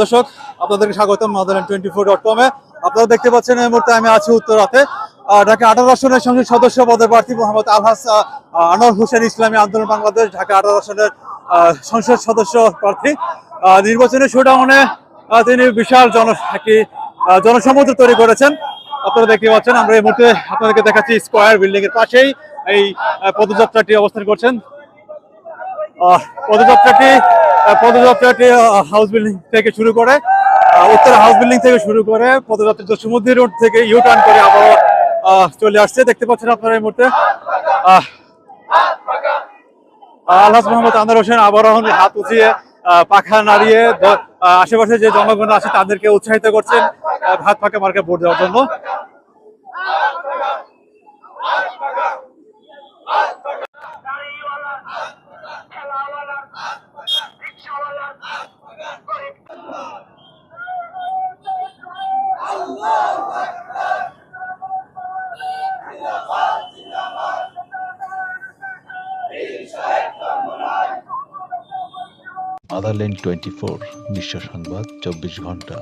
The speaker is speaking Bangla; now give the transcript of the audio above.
দর্শক, আপনাদেরকে স্বাগতম মাদারল্যান্ড টোয়েন্টি ফোর ডট কমে আপনারা দেখতে পাচ্ছেন এই মুহূর্তে আমি আছি উত্তরাতে ঢাকা আঠারো আসনের সংসদ সদস্য পদের প্রার্থী মোহাম্মদ আলহাস আনোয়ার হোসেন ইসলামী আন্দোলন বাংলাদেশ, ঢাকা আঠারো আসনের সংসদ সদস্য প্রার্থী। নির্বাচনী শোডাউনে তিনি বিশাল জন একটি জনসমুদ্র তৈরি করেছেন। আপনারা দেখতে পাচ্ছেন, আমরা এই মুহূর্তে আপনাদেরকে দেখাচ্ছি স্কোয়ার বিল্ডিং এর পাশেই এই পদযাত্রাটি অবস্থান করছেন। পদযাত্রাটি পদযাত্রাটি হাউস বিল্ডিং থেকে শুরু করে উত্তর হাউস বিল্ডিং থেকে শুরু করে পদযাত্রা সমুদ্র রোড থেকে ইউ টার্ন করে আবারও চলে আসছে। দেখতে পাচ্ছেন আপনারা এই মুহূর্তে আহ, আলহাজ মোহাম্মদ আনোয়ার হোসেন আবারও হাত আহ, পাখা নাড়িয়ে আশেপাশে যে জনগণ আছে তাদেরকে উৎসাহিত করছেন হাত ফাঁকা মার্কে ভোট দেওয়ার জন্য। মাদারল্যান্ড টোয়েন্টি ফোর বিশ্ব সংবাদ চব্বিশ ঘণ্টা